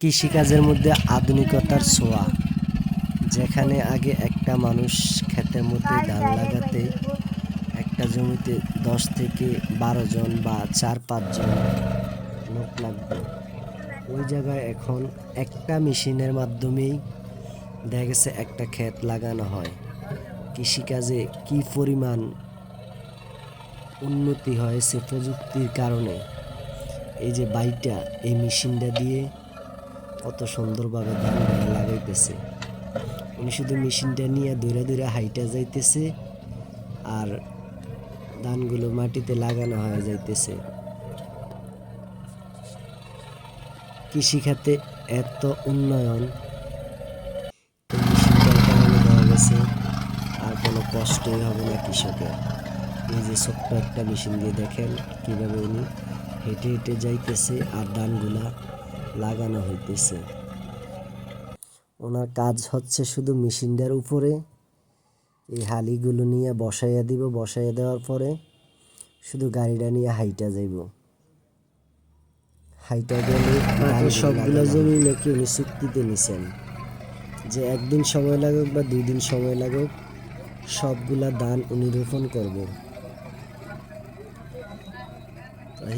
কৃষিকাজের মধ্যে আধুনিকতার ছোঁয়া। যেখানে আগে একটা মানুষ ক্ষেতের মধ্যে ধান লাগাতে, একটা জমিতে দশ থেকে বারো জন বা চার পাঁচজন লোক লাগবে ওই জায়গায় এখন একটা মেশিনের মাধ্যমেই দেখা গেছে একটা ক্ষেত লাগানো হয়। কৃষিকাজে কি পরিমাণ উন্নতি হয়েছে প্রযুক্তির কারণে। এই যে বাইটা, এই মেশিনটা দিয়ে কত সুন্দরভাবে ধানগুলো লাগাইতেছে। উনি শুধু মেশিনটা নিয়ে দূরে দূরে হাইটা যাইতেছে আর ধানগুলো মাটিতে লাগানো হয়ে যাইতেছে। কৃষিখাতে এত উন্নয়ন। আর কোনো কষ্টই হবে না কৃষকের। এই যে ছোট্ট একটা মেশিন দিয়ে দেখেন কীভাবে উনি হেঁটে হেঁটে যাইতেছে আর ধানগুলা লাগানো হইতেছে। ওনার কাজ হচ্ছে শুধু মেশিনটার উপরে এই হালিগুলো নিয়ে বসাইয়া দিব বসাইয়া দেওয়ার পরে শুধু গাড়িটা নিয়ে হাইটা যাইব। হাইটা গেলে সবগুলো জমি নাকি উনি চুক্তিতে নিছেন? যে একদিন সময় লাগুক বা দুই দিন সময় লাগুক সবগুলা দান উনি রোপণ করব।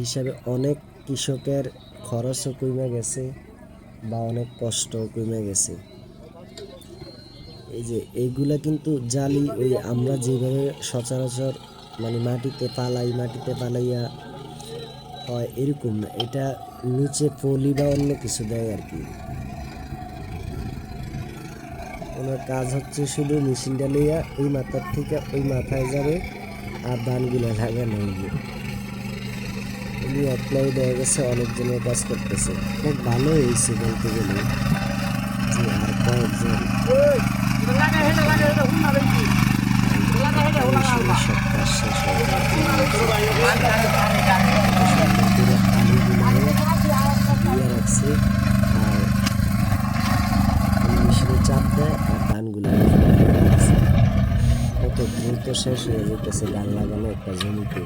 হিসাবে অনেক কৃষকের খরচও কমে গেছে বা অনেক কষ্টও কমে গেছে। এই যে এইগুলা কিন্তু জালি ওই আমরা যেভাবে সচরাচর মানে মাটিতে পালাই, মাটিতে পালাইয়া হয় এরকম না। এটা নিচে পলি বা অন্য কিছু দেয় আর কি। ওনার কাজ হচ্ছে শুধু মেশিনটা লইয়া ওই মাথার থেকে ওই মাথায় যাবে আর ধানগুলো লাগানো হইবে। উনি একলাই দেখা গেছে অনেকজনের কাজ করতেছে। খুব ভালো হয়েছে বলতে গেলে। যে আর কয়েকজন। শেষ হয়ে কত আলুগুলো রাখছে আর উনি মেশিনে চাপ দেয় আর ধানগুলো কত দ্রুত শেষ হয়ে যেতেছে ধান লাগানো একটা জমিতে।